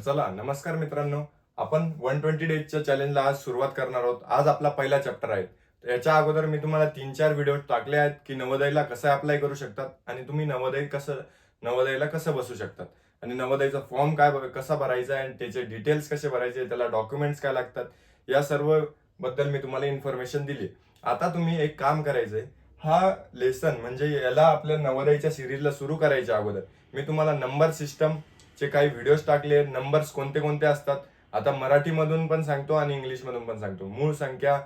चला नमस्कार मित्रांनो. आपण वन ट्वेंटी डेजच्या चॅलेंजला आज सुरुवात करणार आहोत. आज आपला पहिला चॅप्टर आहे. तर याच्या अगोदर मी तुम्हाला तीन चार व्हिडिओ टाकले आहेत की नवोदयला कसं अप्लाय करू शकतात आणि तुम्ही नवोदय कसं नवोदयला कसं बसू शकतात? आणि नवोदयचा फॉर्म काय कसा भरायचा आहे आणि त्याचे डिटेल्स कसे भरायचे त्याला डॉक्युमेंट्स काय लागतात या सर्वबद्दल मी तुम्हाला इन्फॉर्मेशन दिली. आता तुम्ही एक काम करायचंय. हा लेसन म्हणजे याला आपल्या नवोदयच्या सिरीजला सुरू करायच्या अगोदर. मी तुम्हाला नंबर सिस्टम चे काही व्हिडिओज टाकले नंबर्स कोणते कोणते असतात आता मराठीमधून पण सांगतो आणि इंग्लिशमधून पण सांगतो. मूळ संख्या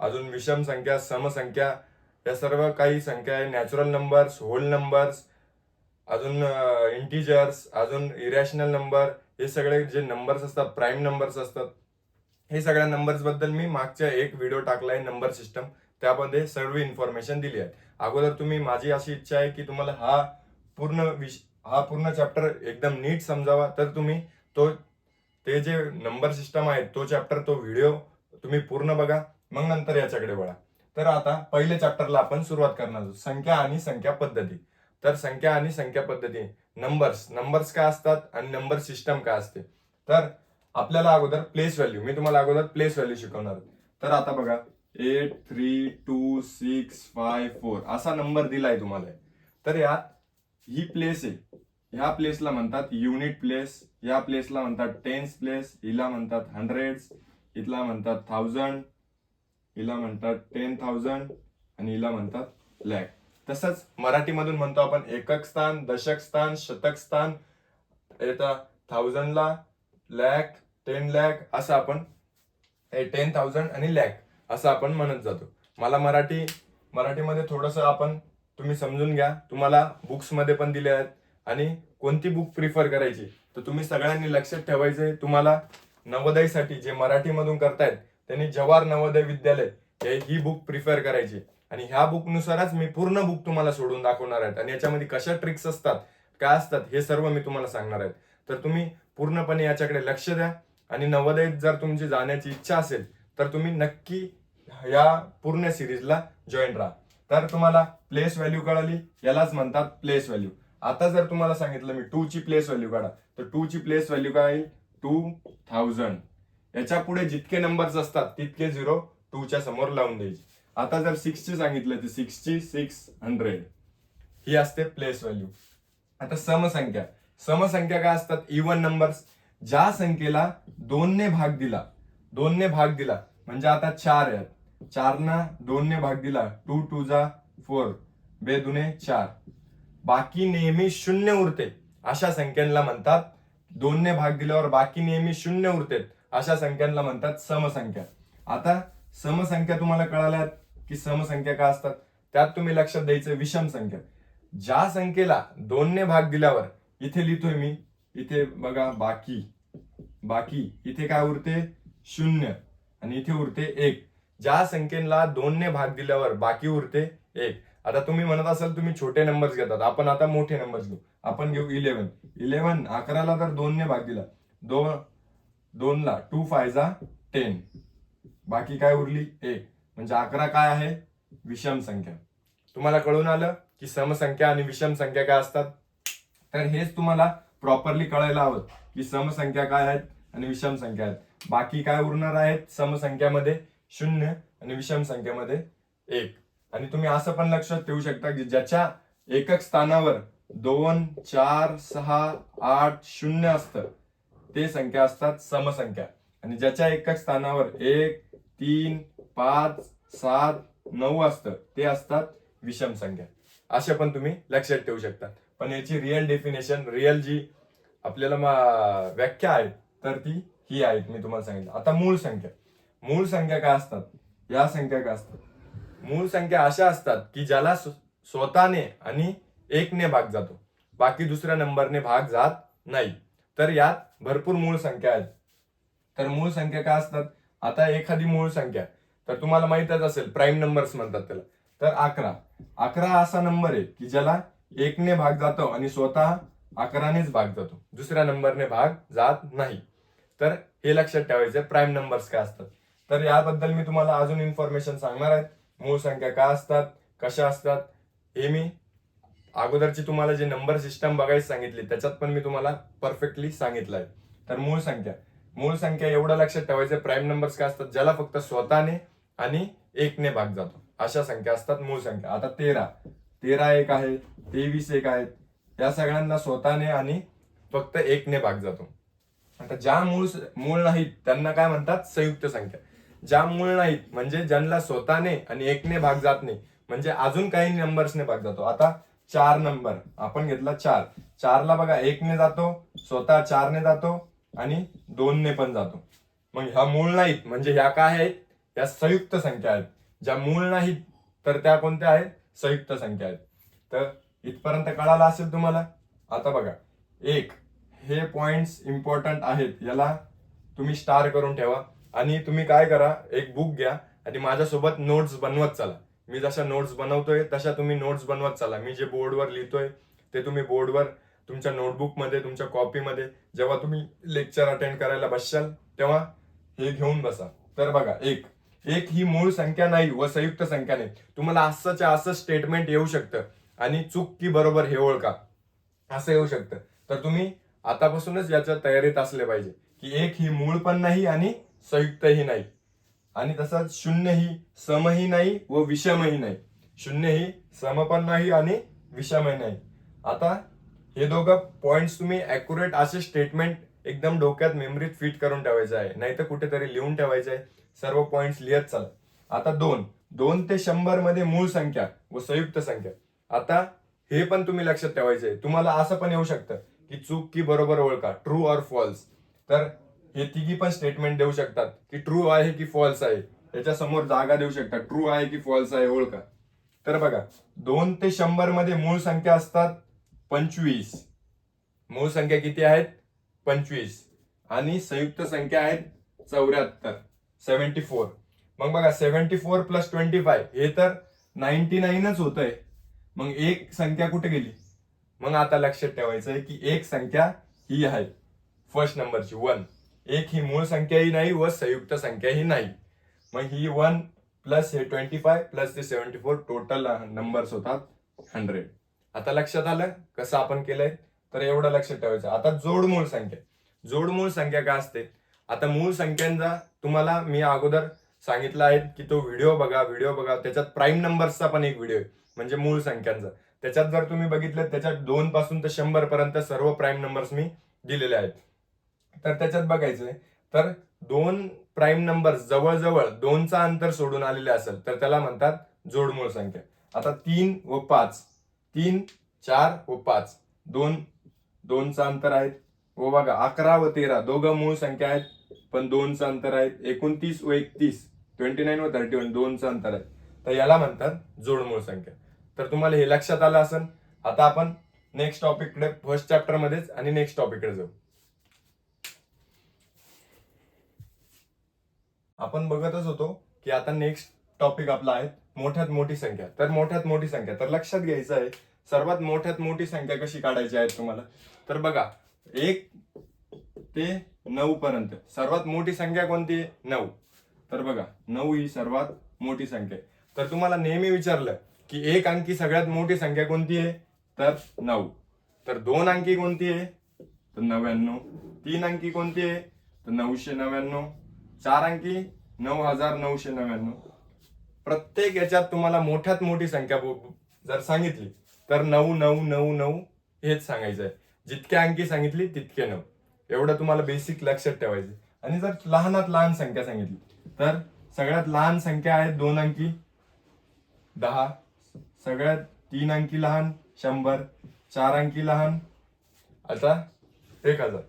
अजून विषम संख्या समसंख्या या सर्व काही संख्या आहे. नॅचरल नंबर्स होल नंबर्स अजून इंटिजर्स अजून इरॅशनल नंबर हे सगळे जे नंबर्स असतात प्राईम नंबर्स असतात हे सगळ्या नंबर्सबद्दल मी मागच्या एक व्हिडिओ टाकला आहे नंबर सिस्टम त्यामध्ये सर्व इन्फॉर्मेशन दिली आहे अगोदर तुम्ही माझी अशी इच्छा आहे की तुम्हाला हा पूर्ण विष हा पूर्ण चॅप्टर एकदम नीट समजावा. तर तुम्ही तो ते जे नंबर सिस्टम आहे तो चॅप्टर तो व्हिडिओ तुम्ही पूर्ण बघा. मग नंतर याच्याकडे वळा. तर आता पहिल्या चॅप्टरला आपण सुरुवात करणार आहोत. संख्या आणि संख्या पद्धती. तर संख्या आणि संख्या पद्धती. नंबर्स नंबर्स काय असतात आणि नंबर सिस्टम काय असते. तर आपल्याला अगोदर प्लेस व्हॅल्यू मी तुम्हाला अगोदर प्लेस व्हॅल्यू शिकवणार तर आता बघा. Eight three two six five four असा नंबर दिलाय तुम्हाला. तर यात ही प्लेस आहे. ह्या प्लेसला म्हणतात युनिट प्लेस या प्लेसला म्हणतात टेन्स प्लेस हिला म्हणतात हंड्रेड इथला म्हणतात थाउजंड हिला म्हणतात टेन थाउजंड आणि हिला म्हणतात लॅक तसंच मराठीमधून म्हणतो आपण एकक स्थान दशक स्थान शतक स्थान येतं थाउजंडला लॅक टेन लॅक असं आपण टेन थाउजंड आणि लॅक असं आपण म्हणत जातो. मला मराठी मराठीमध्ये थोडंसं आपण तुम्ही समजून घ्या. तुम्हाला बुक्समध्ये पण दिले आहेत आणि कोणती बुक प्रिफर करायची? तर तुम्ही सगळ्यांनी लक्षात ठेवायचंय. तुम्हाला नवोदयसाठी जे मराठीमधून करतायत त्यांनी जवाहर नवोदय विद्यालय हे ही बुक प्रिफर करायची. आणि ह्या बुकनुसारच मी पूर्ण बुक तुम्हाला सोडून दाखवणार आहेत. आणि याच्यामध्ये कशा ट्रिक्स असतात काय असतात हे सर्व मी तुम्हाला सांगणार आहेत. तर तुम्ही पूर्णपणे याच्याकडे लक्ष द्या. आणि नवोदयत जर तुमची जाण्याची इच्छा असेल तर तुम्ही नक्की या पूर्ण सिरीजला जॉईन राहा. तर तुम्हाला प्लेस व्हॅल्यू कळाली यालाच म्हणतात प्लेस व्हॅल्यू आता जर तुम्हाला सांगितलं मी टू ची प्लेस व्हॅल्यू काढा तर टू ची प्लेस व्हॅल्यू काय येईल टू थाउजंड याच्यापुढे जितके नंबर्स असतात तितके झिरो टू च्या समोर लावून द्यायचे. आता जर सिक्स ची सांगितलं तर सिक्सची सिक्स हंड्रेड ही असते प्लेस व्हॅल्यू आता समसंख्या. समसंख्या काय असतात? इवन नंबर्स ज्या संख्येला दोनने भाग दिला दोनने भाग दिला म्हणजे आता चार आहेत. चारना दोनने भाग दिला. टू टू जा फोर. बे दुने चार. बाकी नेहमी शून्य उरते. अशा संख्यांना म्हणतात दोनने भाग दिल्यावर बाकी नेहमी शून्य उरते. अशा संख्यांना म्हणतात समसंख्या. आता समसंख्या तुम्हाला कळाल्यात की समसंख्या काय असतात? त्यात तुम्ही लक्षात द्यायचं विषम संख्या. ज्या संख्येला दोनने भाग दिल्यावर इथे लिहितोय मी इथे बघा बाकी. बाकी. इथे काय उरते? शून्य. आणि इथे उरते एक. ज्या संख्येला दोनने भाग दिल्यावर बाकी उरते एक. आता तुम्ही म्हणत असाल तुम्ही छोटे नंबर्स घेतात. आपण आता मोठे नंबर्स घेऊ. आपण घेऊ इलेव्हन इलेव्हन अकराला तर दोनने भाग दिला. दोन दोनला टू फाय जा टेन बाकी काय उरली? एक. म्हणजे अकरा काय आहे? विषम संख्या. तुम्हाला कळून आलं की समसंख्या आणि विषम संख्या काय असतात? तर हेच तुम्हाला प्रॉपरली कळायला हवं की समसंख्या काय आहेत आणि विषम संख्या आहेत. बाकी काय उरणार आहेत? समसंख्यामध्ये शून्य आणि विषम संख्येमध्ये एक. आणि तुम्ही असं पण लक्षात ठेवू शकता की ज्याच्या एकक स्थानावर दोन चार सहा आठ शून्य असतं ते संख्या असतात समसंख्या. आणि ज्याच्या एकक स्थानावर एक तीन पाच सात नऊ असतं ते असतात विषम संख्या. असे पण तुम्ही लक्षात ठेवू शकता. पण याची रिअल डेफिनेशन रिअल जी आपल्याला व्याख्या आहे तर ती ही आहे मी तुम्हाला सांगितलं. आता मूळ संख्या. मूळ संख्या काय असतात. या संख्या काय असतात. मूळ संख्या अशा असतात की ज्याला स्वतःने आणि एकने भाग जातो. बाकी दुसऱ्या नंबरने भाग जात नाही. तर यात भरपूर मूळ संख्या आहेत. तर मूळ संख्या काय असतात? आता एखादी मूळ संख्या. तर तुम्हाला माहितच असेल प्राईम नंबर्स म्हणतात त्याला. तर अकरा. अकरा असा नंबर आहे की ज्याला एकने भाग जातो आणि स्वतः अकरानेच भाग जातो. दुसऱ्या नंबरने भाग जात नाही. तर हे लक्षात ठेवायचं प्राईम नंबर्स काय असतात? तर याबद्दल मी तुम्हाला अजून इन्फॉर्मेशन सांगणार आहे. मूळ संख्या का असतात कशा असतात हे मी अगोदरची तुम्हाला जे नंबर सिस्टम बघायला सांगितली त्याच्यात पण मी तुम्हाला परफेक्टली सांगितलं आहे. तर मूळ संख्या. मूळ संख्या एवढं लक्षात ठेवायचं प्राईम नंबर्स काय असतात ज्याला फक्त स्वतःने आणि एकने भाग जातो. अशा संख्या असतात मूळ संख्या. आता तेरा. तेरा एक आहे तेवीस एक आहेत. या सगळ्यांना स्वतःने आणि फक्त एकने भाग जातो. आता ज्या मूळ मूळ नाहीत त्यांना काय म्हणतात संयुक्त संख्या. ज्या मूळ नाहीत म्हणजे ज्यांना स्वतःने आणि एकने भाग जात नाही म्हणजे अजून काही नंबर्सने भाग जातो. आता चार नंबर आपण घेतला चार. चारला बघा एकने जातो स्वतः चारने जातो आणि दोनने पण जातो. मग ह्या मूळ नाहीत म्हणजे ह्या काय आहेत? या संयुक्त संख्या आहेत. ज्या मूळ नाहीत तर त्या कोणत्या आहेत? संयुक्त संख्या आहेत. तर इथपर्यंत कळालं असेल तुम्हाला? आता बघा एक हे पॉइंट्स इम्पॉर्टंट आहेत याला तुम्ही स्टार करून ठेवा. आणि तुम्ही काय करा एक बुक घ्या आणि माझ्यासोबत नोट्स बनवत चला. मी जशा नोट्स बनवतोय तशा तुम्ही नोट्स बनवत चला. मी जे बोर्डवर लिहितोय ते तुम्ही बोर्डवर तुमच्या नोटबुकमध्ये तुमच्या कॉपीमध्ये जेव्हा तुम्ही लेक्चर अटेंड करायला बसशाल तेव्हा हे घेऊन बसा. तर बघा एक. एक ही मूळ संख्या नाही व संयुक्त संख्या नाही. तुम्हाला असंच्या असं स्टेटमेंट येऊ शकतं. आणि चूक की बरोबर हे ओळखा. असं येऊ शकतं. तर तुम्ही आतापासूनच याच्या तयारीत असले पाहिजे. की एक ही मूळ पण नाही आणि संयुक्तही नाही. आणि तसंच शून्य ही समही नाही व विषमही नाही. शून्य ही सम पण नाही आणि विषमही नाही. आता हे दोघं पॉईंट्स तुम्ही ॲक्युरेट असे स्टेटमेंट एकदम डोक्यात मेमरीत फिट करून ठेवायचं आहे. नाही तर कुठेतरी लिहून ठेवायचं आहे. सर्व पॉईंट्स लिहत चाल. आता दोन. दोन ते शंभरमध्ये मूळ संख्या व संयुक्त संख्या. आता हे पण तुम्ही लक्षात ठेवायचं आहे. तुम्हाला असं पण येऊ शकतं की चूक की बरोबर ओळखा. ट्रू ऑर फॉल्स तर हे तिघी पण स्टेटमेंट देऊ शकतात की ट्रू आहे की फॉल्स आहे. याच्या समोर जागा देऊ शकतात. ट्रू आहे की फॉल्स आहे ओळखा. तर बघा दोन ते शंभरमध्ये मूळ संख्या असतात पंचवीस. मूळ संख्या किती आहेत? पंचवीस. आणि संयुक्त संख्या आहेत चौऱ्याहत्तर. सेव्हन्टी फोर मग बघा seventy four plus twenty five हे तर नाईन्टी नाईनच होत आहे मग एक संख्या कुठे गेली? मग आता लक्षात ठेवायचं आहे की एक संख्या ही आहे. फर्स्ट नंबरची वन एक ही मूळ संख्याही नाही व संयुक्त संख्याही नाही. मग ही वन प्लस हे ट्वेंटी फाय प्लस ते सेव्हन्टी फोर टोटल नंबर्स होतात हंड्रेड. आता लक्षात आलं कसं आपण केलंय? तर एवढं लक्षात ठेवायचं. आता जोड मूळ संख्या. जोड मूळ संख्या काय असते? आता मूळ संख्यांचा तुम्हाला मी अगोदर सांगितलं आहे की तो व्हिडिओ बघा व्हिडिओ बघा. त्याच्यात प्राईम नंबर्सचा पण एक व्हिडिओ आहे म्हणजे मूळ संख्यांचा. त्याच्यात जर तुम्ही बघितलं त्याच्यात दोन पासून तर शंभर पर्यंत सर्व प्राईम नंबर्स मी दिलेले आहेत. तर त्याच्यात बघायचंय. तर दोन प्राईम नंबर जवळजवळ दोनचा अंतर सोडून आलेले असेल तर त्याला म्हणतात जोडमूळ संख्या. आता तीन व पाच तीन चार व पाच दोन दोनचा अंतर आहेत. व बघा अकरा व तेरा दोघं मूळ संख्या आहेत पण दोनचं अंतर आहेत. एकोणतीस व एकतीस ट्वेंटी नाईन व थर्टी वन दोनचं अंतर आहे तर याला म्हणतात जोडमूळ संख्या. तर तुम्हाला हे लक्षात आलं असेल? आता आपण नेक्स्ट टॉपिककडे फर्स्ट चॅप्टरमध्येच आणि नेक्स्ट टॉपिककडे जाऊ. आपण बघतच होतो की आता नेक्स्ट टॉपिक आपला आहे मोठ्यात मोठी संख्या. तर मोठ्यात मोठी संख्या. तर लक्षात घ्यायचं आहे सर्वात मोठ्यात मोठी संख्या कशी काढायची आहे तुम्हाला? तर बघा एक ते नऊ पर्यंत. सर्वात मोठी संख्या कोणती? आहे नऊ. तर बघा नऊ ही सर्वात मोठी संख्या आहे. तर तुम्हाला नेहमी विचारलं की एक अंकी सगळ्यात मोठी संख्या कोणती आहे? तर नऊ. तर दोन अंकी कोणती आहे? तर नव्याण्णव. तीन अंकी कोणती आहे? तर नऊशे नव्याण्णव. चार अंकी नऊ हजार नऊशे नव्याण्णव. प्रत्येक याच्यात तुम्हाला मोठ्यात मोठी संख्या जर सांगितली तर नऊ नऊ नऊ नऊ हेच सांगायचं आहे जितक्या अंकी सांगितली तितके नऊ. एवढं तुम्हाला बेसिक लक्षात ठेवायचं आणि जर लहानात लहान संख्या सांगितली तर सगळ्यात लहान संख्या आहे दोन अंकी दहा. सगळ्यात तीन अंकी लहान शंभर. चार अंकी लहान आता एक हजार.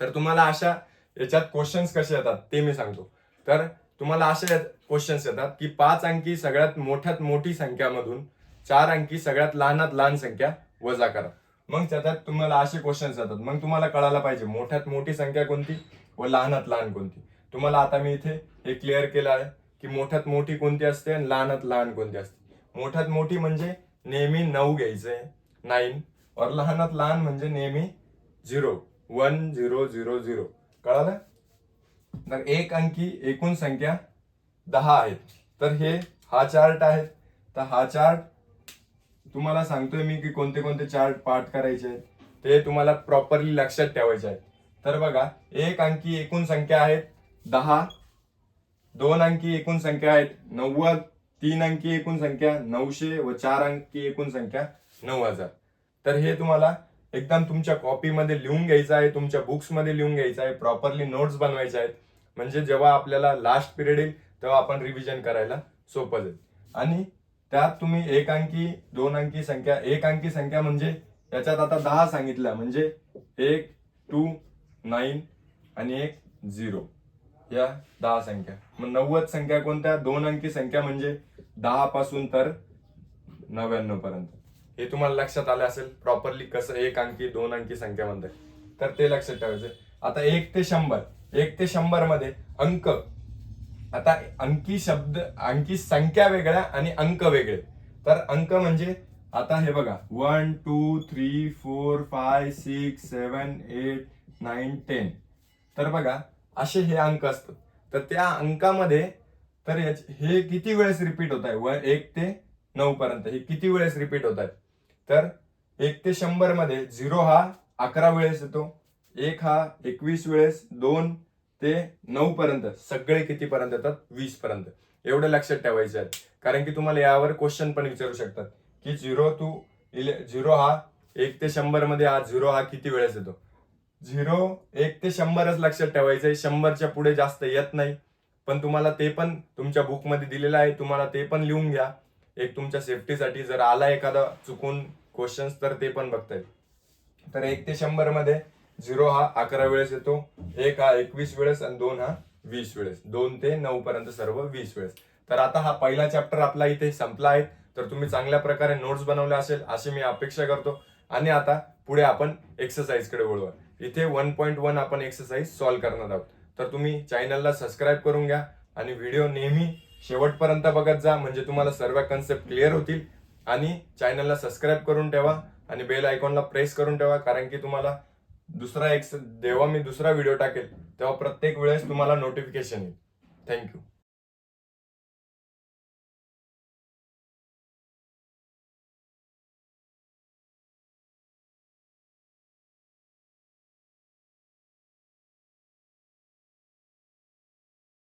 तर तुम्हाला अशा याच्यात क्वेश्चन्स कसे येतात ते मी सांगतो. तर तुम्हाला असे क्वेश्चन्स येतात की पाच अंकी सगळ्यात मोठ्यात मोठी संख्यामधून चार अंकी सगळ्यात लहानात लहान संख्या वजा करा. मग त्याच्यात तुम्हाला असे क्वेश्चन्स येतात. मग तुम्हाला कळायला पाहिजे मोठ्यात मोठी संख्या कोणती व लहानात लहान कोणती. तुम्हाला आता मी इथे हे क्लिअर केलं आहे की मोठ्यात मोठी कोणती असते आणि लहानात लहान कोणती असते. मोठ्यात मोठी म्हणजे नेहमी नऊ घ्यायचे नाईन और लहानात लहान म्हणजे नेहमी zero one zero zero zero कळालं? तर एक अंकी एकूण संख्या दहा आहेत. तर हे हा चार्ट आहे तर हा चार्ट तुम्हाला सांगतोय मी की कोणते कोणते चार्ट पाठ करायचे आहेत. ते तुम्हाला प्रॉपरली लक्षात ठेवायचे आहेत. तर बघा एक अंकी एकूण संख्या आहेत दहा. दोन अंकी एकूण संख्या आहेत नव्वद. तीन अंकी एकूण संख्या नऊशे व चार अंकी एकूण संख्या नऊ हजार. तर हे तुम्हाला एकदम तुमच्या कॉपीमध्ये लिहून घ्यायचं आहे तुमच्या बुक्समध्ये लिहून घ्यायचं आहे प्रॉपरली नोट्स बनवायचे आहेत. म्हणजे जेव्हा आपल्याला लास्ट पिरियड येईल तेव्हा आपण रिव्हिजन करायला सोपं जाईल. आणि त्यात तुम्ही एक अंकी दोन अंकी संख्या एक अंकी संख्या म्हणजे याच्यात आता दहा सांगितल्या म्हणजे एक टू नाईन आणि एक झिरो या दहा संख्या. मग नव्वद संख्या कोणत्या? दोन अंकी संख्या म्हणजे दहा पासून तर नव्याण्णव पर्यंत. हे तुम्हाला लक्षात आलं असेल प्रॉपरली कसं एक अंकी दोन अंकी संख्या म्हणतात तर ते लक्षात ठेवायचं. आता एक ते शंभर. एक ते शंभरमध्ये अंक. आता अंकी शब्द अंकी संख्या वेगळ्या आणि अंक वेगळे. तर अंक म्हणजे आता हे बघा. One two three four five six seven eight nine ten तर बघा असे हे अंक असतात. तर त्या अंकामध्ये तर हे किती वेळेस रिपीट होत आहे? व एक ते नऊ पर्यंत. हे किती वेळेस रिपीट होत आहे? तर एक ते शंभरमध्ये झिरो हा अकरा वेळेस येतो एक हा एकवीस वेळेस दोन ते नऊ पर्यंत सगळे किती पर्यंत येतात? वीस पर्यंत. एवढं लक्षात ठेवायचं आहे. कारण की तुम्हाला यावर क्वेश्चन पण विचारू शकतात. की झिरो टू इले झिरो हा एक ते शंभरमध्ये हा झिरो हा किती वेळेस येतो? झिरो एक ते शंभरच लक्षात ठेवायचं आहे. शंभरच्या पुढे जास्त येत नाही. पण तुम्हाला ते पण तुमच्या बुकमध्ये दिलेलं आहे. तुम्हाला ते पण लिहून घ्या. एक तुमच्या सेफ्टीसाठी जर आला एखादा चुकून क्वेश्चन्स तर ते पण बघता येईल तर एक ते शंभरमध्ये झिरो हा अकरा वेळेस येतो एक हा एकवीस वेळेस आणि दोन हा वीस वेळेस. दोन ते नऊ पर्यंत सर्व वीस वेळेस. तर आता हा पहिला चॅप्टर आपला इथे संपला आहे. तर तुम्ही चांगल्या प्रकारे नोट्स बनवले असेल अशी मी अपेक्षा करतो. आणि आता पुढे आपण एक्सरसाइजकडे वळूया. इथे वन पॉईंट वन आपण एक्सरसाइज सॉल्व्ह करणार आहोत. तर तुम्ही चॅनलला सबस्क्राईब करून घ्या. आणि व्हिडिओ नेहमी शेवटपर्यंत बघत जा म्हणजे तुम्हाला सर्व कन्सेप्ट क्लिअर होतील. आणि चॅनलला सबस्क्राईब करून ठेवा आणि बेल आयकॉनला प्रेस करून ठेवा कारण की तुम्हाला दुसरा एक जेव्हा मी दुसरा व्हिडिओ टाकेल तेव्हा प्रत्येक वेळेस तुम्हाला नोटिफिकेशन येईल. थँक्यू